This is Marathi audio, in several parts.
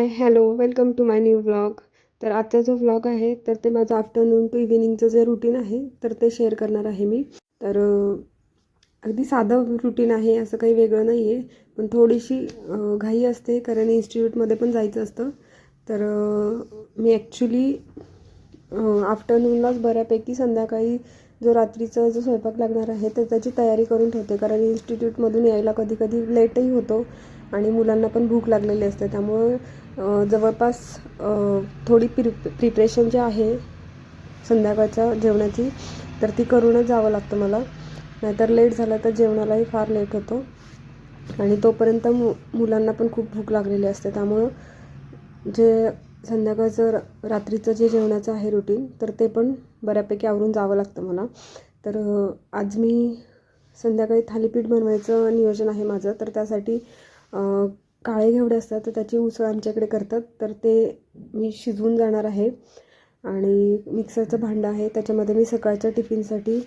Hi hello welcome to my new vlog तर आजचा जो व्लॉग आहे तर ते माझं आफ्टरनून टू इव्हिनिंगचं जे रुटीन आहे तर ते शेअर करणार आहे मी. तर अगदी साधं रुटीन आहे असं काही वेगळं नाही आहे पण थोडीशी घाई असते कारण इन्स्टिट्यूटमध्ये पण जायचं असतं. तर मी ॲक्च्युली आफ्टरनूनलाच बऱ्यापैकी संध्याकाळी जो रात्रीचा जो स्वयंपाक लागणार आहे तर त्याची तयारी करून ठेवते. कारण इन्स्टिट्यूटमधून यायला कधी कधी लेटही होतो. आणि मुलांना पण भूक लागलेली असते. त्यामुळं जवळपास थोडी प्रि प्रिपरेशन जी आहे संध्याकाळच्या जेवणाची तर ती करूनच जावं लागतं मला. नाहीतर लेट झालं तर जेवणालाही फार लेट होतो. आणि तोपर्यंत मु मुलांना पण खूप भूक लागलेली असते. त्यामुळं जे संध्याकाळचं रात्रीचं जे जेवणाचं आहे रुटीन तर ते पण बऱ्यापैकी आवरून जावं लागतं मला. तर आज मी संध्याकाळी थालीपीठ बनवायचं नियोजन आहे माझं. तर त्यासाठी काळे घेवडे असतात तर त्याची उसळ आमच्याकडे करतात. तर ते मी शिजवून जाणार आहे. आणि मिक्सरचं भांडं आहे. त्याच्यामध्ये मी सकाळच्या टिफिनसाठी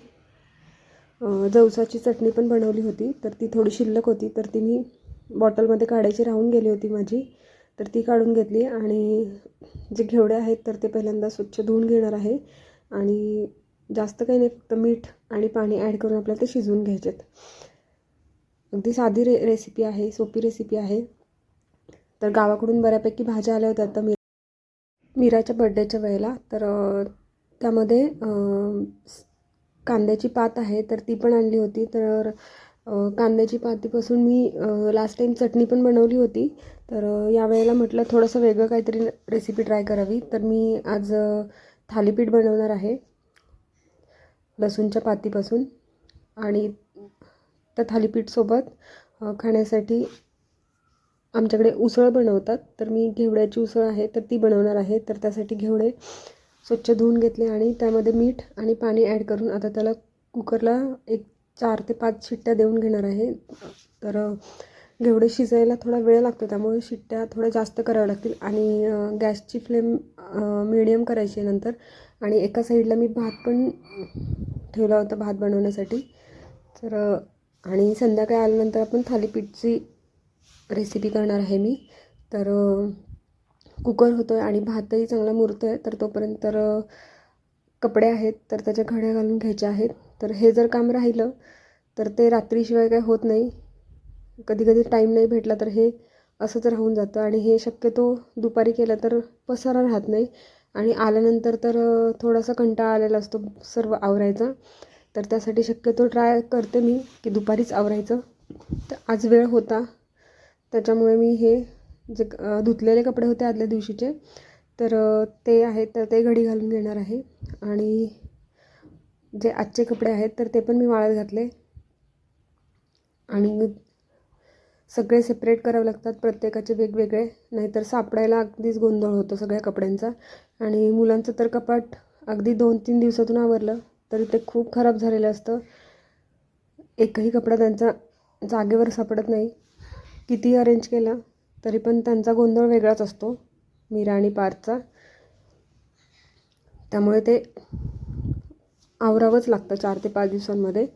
जवसाची चटणी पण बनवली होती. तर ती थोडी शिल्लक होती. तर ती मी बॉटलमध्ये काढायची राहून गेली होती माझी. तर ती काढून घेतली. आणि जे घेवडे आहेत तर ते पहिल्यांदा स्वच्छ धुवून घेणार आहे. आणि जास्त काही नाही फक्त मीठ आणि पाणी ॲड करून आपल्याला ते शिजवून घ्यायचेत. अगदी साधी रे रेसिपी आहे सोपी रेसिपी आहे. तर गावाकडून बऱ्यापैकी भाज्या आल्या होत्या. आता मी मीराच्या बड्डेच्या वेळेला. तर त्यामध्ये कांद्याची पात आहे. तर ती पण आणली होती. तर कांद्याची पातीपासून मी लास्ट टाईम चटणी पण बनवली होती. तर यावेळेला म्हटलं थोडंसं वेगळं काहीतरी रेसिपी ट्राय करावी. तर मी आज थालीपीठ बनवणार आहे. लसूणच्या पातीपासून. आणि त्या थालीपीठसोबत खाण्यासाठी आमच्याकडे उसळ बनवतात. तर मी घेवड्याची उसळ आहे तर ती बनवणार आहे. तर त्यासाठी घेवडे स्वच्छ धुवून घेतले आणि त्यामध्ये मीठ आणि पाणी ॲड करून आता त्याला कुकरला एक चार ते पाच शिट्ट्या देऊन घेणार आहे. तर घेवडे शिजायला थोडा वेळ लागतो त्यामुळे शिट्ट्या थोड्या जास्त कराव्या लागतील. आणि गॅसची फ्लेम मिडियम करायची आहे नंतर. आणि एका साईडला मी भात पण ठेवला होता भात बनवण्यासाठी. तर आणि संध्याकाळी आल्यानंतर आपण थालीपीठची रेसिपी करणार आहे मी. तर कुकर होतो आहे आणि भातही चांगला मुरतो आहे तर तोपर्यंत तर कपडे आहेत तर त्याच्या घड्या घालून घ्यायच्या आहेत. तर हे जर काम राहिलं तर ते रात्रीशिवाय काही होत नाही. कधी कधी टाईम नाही भेटला तर हे असंच राहून जातं. आणि हे शक्यतो दुपारी केलं तर पसारा राहत नाही. आणि आल्यानंतर तर थोडासा कंटाळा आलेला असतो सर्व आवरायचा. तर त्यासाठी शक्यतो ट्राय करते मी की दुपारीच आवरायचं. तर आज वेळ होता. त्याच्यामुळे मी हे जे धुतलेले कपडे होते आदल्या दिवशीचे तर ते आहेत तर ते घडी घालून घेणार आहे. आणि जे आजचे कपडे आहेत तर ते पण मी वाळत घातले. आणि सगळे सेपरेट करावे लागतात प्रत्येकाचे वेगवेगळे. नाहीतर सापडायला अगदीच गोंधळ होतो सगळ्या कपड्यांचा. आणि मुलांचं तर कपाट अगदी दोन तीन दिवसातून आवरलं. तरी ते खूप खराब झालेलं असतं. एकही कपडा त्यांचा जागेवर सापडत नाही. किती अरेंज केलं तरी पण त्यांचा गोंधळ वेगळाच असतो मीरा आणि पार्थचा त्यामुळे ते आवरावंच लागतं चार ते पाच दिवसांमध्ये.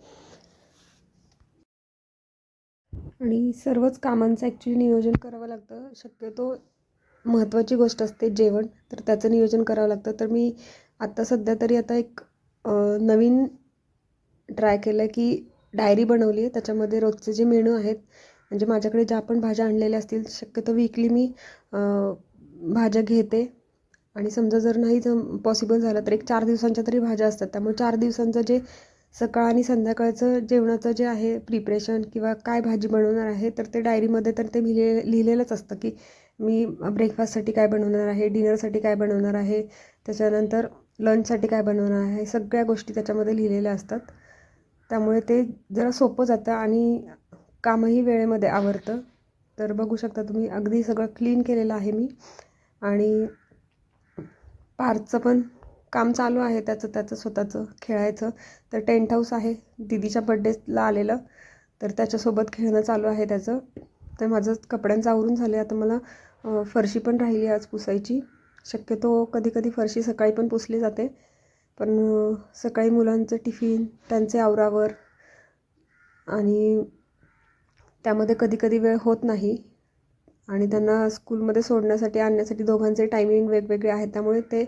आणि सर्वच कामांचं ॲक्च्युली नियोजन करावं लागतं. शक्यतो महत्त्वाची गोष्ट असते जेवण तर त्याचं नियोजन करावं लागतं. तर मी आत्ता सध्या तरी आता एक नवीन ट्राय केलं आहे की डायरी बनवली आहे. त्याच्यामध्ये रोजचे जे मेनू आहेत म्हणजे माझ्याकडे ज्या पण भाज्या आणलेल्या असतील शक्यतो वीकली मी भाज्या घेते. आणि समजा जर नाही जम पॉसिबल झालं तर एक चार दिवसांच्या तरी भाज्या असतात. त्यामुळे चार दिवसांचं जे सकाळ आणि संध्याकाळचं जेवणाचं जे आहे प्रिपरेशन किंवा काय भाजी बनवणार आहे तर ते डायरीमध्ये तर ते लिहिले लिहिलेलंच असतं की मी ब्रेकफास्टसाठी काय बनवणार आहे डिनरसाठी काय बनवणार आहे. त्याच्यानंतर लंचसाठी काय बनवणार आहे सगळ्या गोष्टी त्याच्यामध्ये लिहिलेल्या असतात. त्यामुळे ते जरा सोपं जातं आणि कामही वेळेमध्ये आवरतं. तर बघू शकता तुम्ही अगदी सगळं क्लीन केलेलं आहे मी. आणि पार्कचं पण काम चालू आहे त्याचं त्याचं स्वतःचं खेळायचं. तर टेंट हाऊस आहे दिदीच्या बड्डेला आलेलं. तर त्याच्यासोबत खेळणं चालू आहे त्याचं. तर माझं कपड्यांचं आवरून झालं आता मला फरशी पण राहिली आज पुसायची. शक्यतो कधी कधी फरशी सकाळी पण पुसली जाते. पण सकाळी मुलांचं टिफिन त्यांचे आवरावर आणि त्यामध्ये कधी कधी वेळ होत नाही आणि त्यांना स्कूलमध्ये सोडण्यासाठी आणण्यासाठी दोघांचे टायमिंग वेगवेगळे आहेत. त्यामुळे ते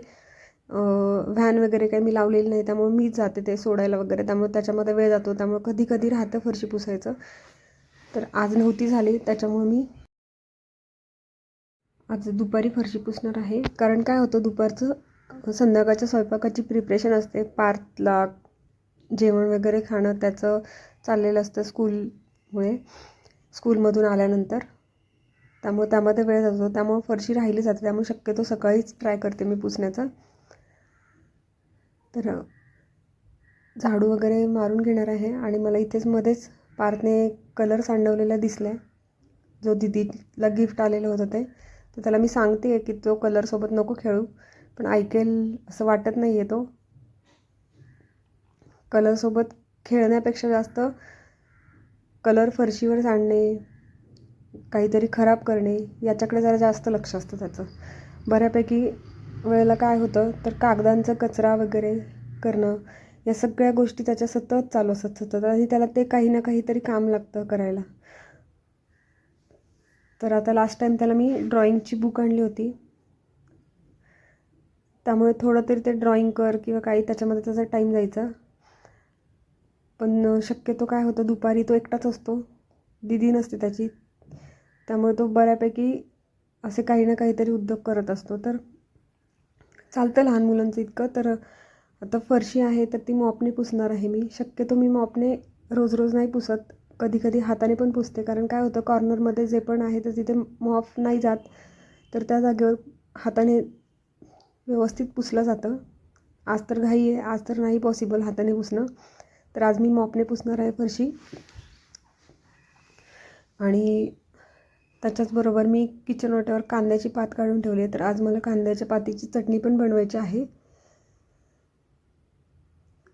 व्हॅन वगैरे काही मी लावलेली नाही. त्यामुळे मीच जाते ते सोडायला वगैरे. त्यामुळे त्याच्यामध्ये वेळ जातो. त्यामुळे कधी कधी राहतं फरशी पुसायचं. तर आज नव्हती झाली. त्याच्यामुळे मी आज दुपारी फरशी पुसणार आहे. कारण काय होतं दुपारचं संध्याकाळच्या स्वयंपाकाची प्रिपरेशन असते. पार्थला जेवण वगैरे खाणं त्याचं चाललेलं असतं स्कूलमुळे. स्कूलमधून आल्यानंतर. त्यामुळे त्यामध्ये वेळ जातो. त्यामुळे फरशी राहिली जाते. त्यामुळे शक्यतो सकाळीच ट्राय करते मी पुसण्याचा. तर झाडू वगैरे मारून घेणार आहे. आणि मला इथेच मध्येच पार्थने कलर सांडवलेला दिसला आहे जो दिदीला गिफ्ट आलेलं होतं ते. तर त्याला मी सांगते की तो कलरसोबत नको खेळू. पण ऐकेल असं वाटत नाही आहे तो कलरसोबत खेळण्यापेक्षा जास्त कलर फरशीवर सांडणे काहीतरी खराब करणे याच्याकडे जरा जास्त लक्ष असतं त्याचं. बऱ्यापैकी वेळेला काय होतं तर कागदांचा कचरा वगैरे करणं या सगळ्या गोष्टी त्याच्या सतत चालू असतात. सतत. आणि त्याला ते काही ना काहीतरी काम लागतं करायला. तर आता लास्ट टाईम त्याला मी ड्रॉइंगची बुक आणली होती. त्यामुळे थोडं तरी ते ड्रॉइंग कर किंवा काही त्याच्यामध्ये त्याचा टाईम जायचा. पण शक्यतो काय होतं दुपारी तो एकटाच असतो. दिदी नसते त्याची. त्यामुळे तो बऱ्यापैकी असे काही ना काहीतरी उद्योग करत असतो. तर चालतं लहान मुलांचं इतकं. तर आता फरशी आहे तर ती मॉपने पुसणार आहे मी. शक्यतो मी मॉपने रोज रोज नाही पुसत. कधी कधी हाताने पण पुसते. कारण काय होतं कॉर्नरमध्ये जे पण आहे तर तिथे मॉप नाही जात. तर त्या जागेवर हाताने व्यवस्थित पुसलं जातं. आज तर घाई आहे आज तर नाही पॉसिबल हाताने पुसणं. तर आज मी मॉपने पुसणार आहे फरशी. आणि त्याच्याचबरोबर मी किचन वाट्यावर कांद्याची पात काढून ठेवली आहे. तर आज मला कांद्याच्या पातीची चटणी पण बनवायची आहे.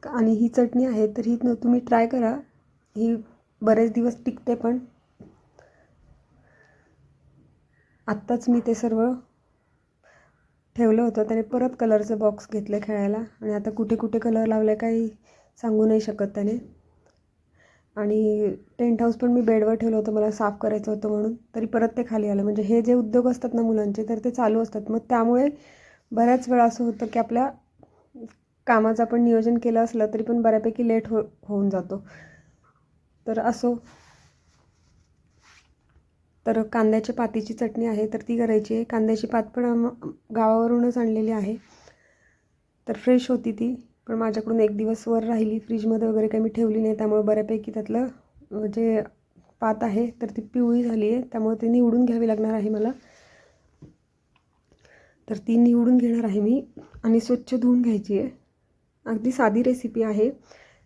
आणि ही चटणी आहे तर ही तुम्ही ट्राय करा. ही बरेच दिवस टिकते पण. आत्ताच मी ते सर्व ठेवलं होतं. त्याने परत कलरचं बॉक्स घेतलं खेळायला. आणि आता कुठे कुठे कलर लावले काही सांगू नाही शकत त्याने. आणि टेंट हाऊस पण मी बेडवर ठेवलं होतं. मला साफ करायचं होतं म्हणून. तरी परत ते खाली आलं. म्हणजे हे जे उद्योग असतात ना मुलांचे तर ते चालू असतात. मग त्यामुळे बऱ्याच वेळा असं होतं की आपल्या कामाचं आपण नियोजन केलं असलं तरी पण बऱ्यापैकी लेट हो होऊन जातो. तर असो. तर कांद्याच्या पातीची चटणी आहे तर ती करायची आहे. कांद्याची पात पण गावावरूनच आणलेली आहे. तर फ्रेश होती ती पण माझ्याकडून एक दिवस वर राहिली. फ्रीजमध्ये वगैरे काही मी ठेवली नाही त्यामुळे बऱ्यापैकी त्यातलं जे पात आहे तर ती पिवळी झाली आहे. त्यामुळे ती निवडून घ्यावी लागणार आहे मला. तर ती निवडून घेणार आहे मी आणि स्वच्छ धुवून घ्यायची आहे. अगदी साधी रेसिपी आहे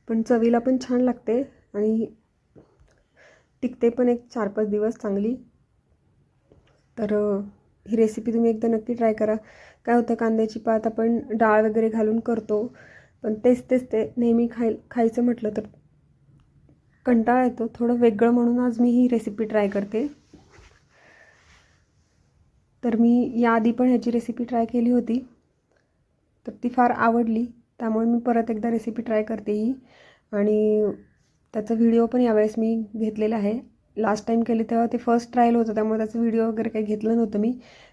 पण चवीला पण छान लागते आणि टिकते पण एक चार पाच दिवस चांगली. तर ही रेसिपी तुम्ही एकदा नक्की ट्राय करा. काय होतं कांद्याची पात आपण डाळ वगैरे घालून करतो पण तेच तेच ते नेहमी खाय खायचं म्हटलं तर कंटाळा येतो. थोडं वेगळं म्हणून आज मी ही रेसिपी ट्राय करते. तर मी याआधी पण ह्याची रेसिपी ट्राय केली होती. तर ती फार आवडली. त्यामुळे मी परत एकदा रेसिपी ट्राय करते ही. आणि त्याचा व्हिडिओ पण यावेळेस मी घेतलेला आहे. लास्ट टाईम केली तेव्हा ते फर्स्ट ट्रायल होतं त्यामुळे त्याचं व्हिडिओ वगैरे काही घेतलं नव्हतं मी.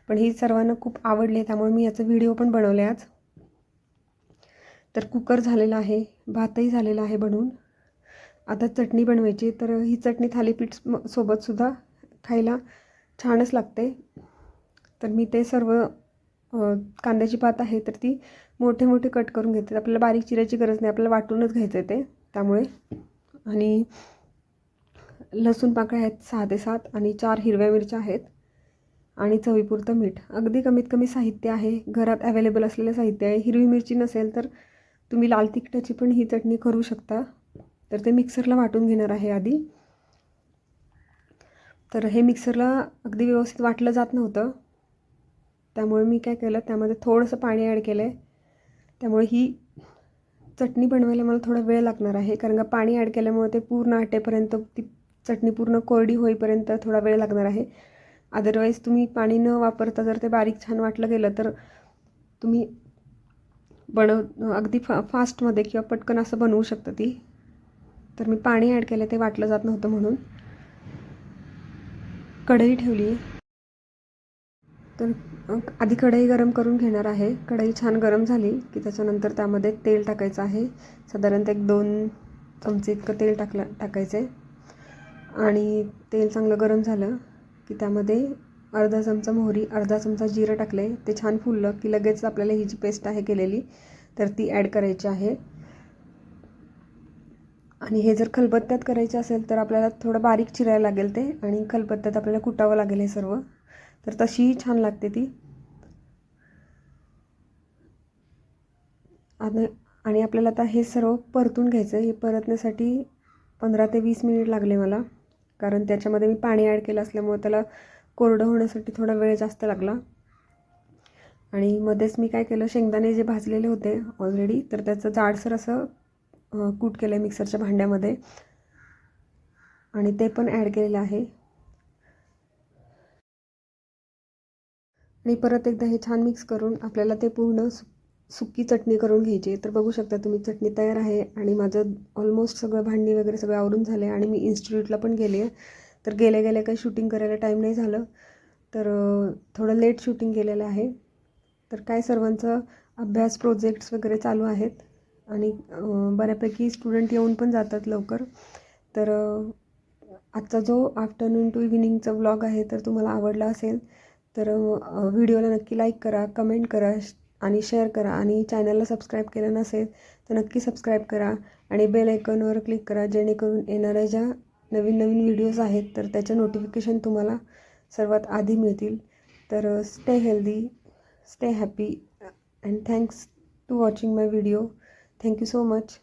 पण ही सर्वांना खूप आवडली आहे त्यामुळे मी याचं व्हिडिओ पण बनवले आज. तर कुकर झालेला आहे भातही झालेला आहे बनवून. आता चटणी बनवायची तर ही चटणी थालीपीठ सोबतसुद्धा खायला छानच लागते. तर मी ते सर्व कांद्याची पात आहे तर ती मोठे मोठे कट करून घेते. आपल्याला बारीक चिरायची गरज नाही आपल्याला वाटूनच घ्यायचं आहे ते त्यामुळे. आणि लसूण पाकळ्या आहेत सहा ते सात आणि चार हिरव्या मिरच्या आहेत आणि चवीपुरतं मीठ. अगदी कमीत कमी साहित्य आहे. घरात अवेलेबल असलेलं साहित्य आहे. हिरवी मिरची नसेल तर तुम्ही लाल तिखटाची पण ही चटणी करू शकता. तर ते मिक्सरला वाटून घेणार आहे आधी. तर हे मिक्सरला अगदी व्यवस्थित वाटलं जात नव्हतं. त्यामुळे मी काय केलं त्यामध्ये थोडंसं पाणी ॲड केलं आहे त्यामुळे ही चटणी बनवायला मला थोडा वेळ लागणार आहे कारण का पाणी ॲड केल्यामुळे ते पूर्ण आटेपर्यंत ती चटणी पूर्ण कोरडी होईपर्यंत थोडा वेळ लागणार आहे. अदरवाईज तुम्ही पाणी न वापरता जर ते बारीक छान वाटलं गेलं तर तुम्ही बनव अगदी फा फास्टमध्ये किंवा पटकन असं बनवू शकता ती. तर मी पाणी ॲड केलं ते वाटलं जात नव्हतं म्हणून. कढई ठेवली. आहे तर आधी कढई गरम करून घेणार आहे. कढई छान गरम झाली की त्याच्यानंतर त्यामध्ये तेल टाकायचं आहे. साधारणतः एक दोन चमचे इतकं तेल टाकलं टाकायचं. आहे आणि तेल चांगलं गरम झालं की त्यामध्ये अर्धा चमचा मोहरी अर्धा चमचा जिरं टाकले ते छान फुललं की लगेच आपल्याला ही जी पेस्ट आहे केलेली तर ती ॲड करायची आहे. आणि हे जर खलबत्त्यात करायचे असेल तर आपल्याला थोडं बारीक चिरायला लागेल ते आणि खलबत्त्यात आपल्याला कुटावं लागेल हे सर्व. तर तशीही छान लागते ती. आणि आणि आपल्याला आता हे सर्व परतून घ्यायचं आहे हे परतण्यासाठी पंधरा ते वीस मिनिट लागले मला. कारण त्याच्यामध्ये मी पाणी ॲड केलं असल्यामुळे त्याला कोरडं होण्यासाठी थोडा वेळ जास्त लागला. आणि मध्येच मी काय केलं शेंगदाणे जे भाजलेले होते ऑलरेडी तर त्याचं जाडसर असं कूट केलं आहे मिक्सरच्या भांड्यामध्ये. आणि ते पण ॲड केलेलं आहे. आणि परत एकदा हे छान मिक्स करून आपल्याला ते पूर्ण सु सुकी चटणी करून घ्यायची तर बघू शकता तुम्ही चटणी तयार आहे आणि माझं ऑलमोस्ट सगळं भांडी वगैरे सगळं आवरून झाले आणि मी इन्स्टिट्यूटला पण गेले आहे. तर गेले गेले काही शूटिंग करायला टाईम नाही झालं. तर थोडं लेट शूटिंग केलेलं आहे. तर काय सर्वांचं अभ्यास प्रोजेक्ट्स वगैरे चालू आहेत आणि बऱ्यापैकी स्टुडंट येऊन पण जातात लवकर. तर आजचा जो आफ्टरनून टू इव्हिनिंगचा व्लॉग आहे तर तुम्हाला आवडला असेल तर व्हिडिओला नक्की लाईक करा कमेंट करा आणि शेअर करा. आणि चॅनलला सबस्क्राईब केलं नसेल तर नक्की सबस्क्राईब करा आणि बेल आयकॉनवर क्लिक करा जेणेकरून येणाऱ्या ज्या नवीन नवीन व्हिडिओज आहेत तर त्याच्या नोटिफिकेशन तुम्हाला सर्वात आधी मिळतील. तर stay healthy stay happy and thanks to watching my video thank you so much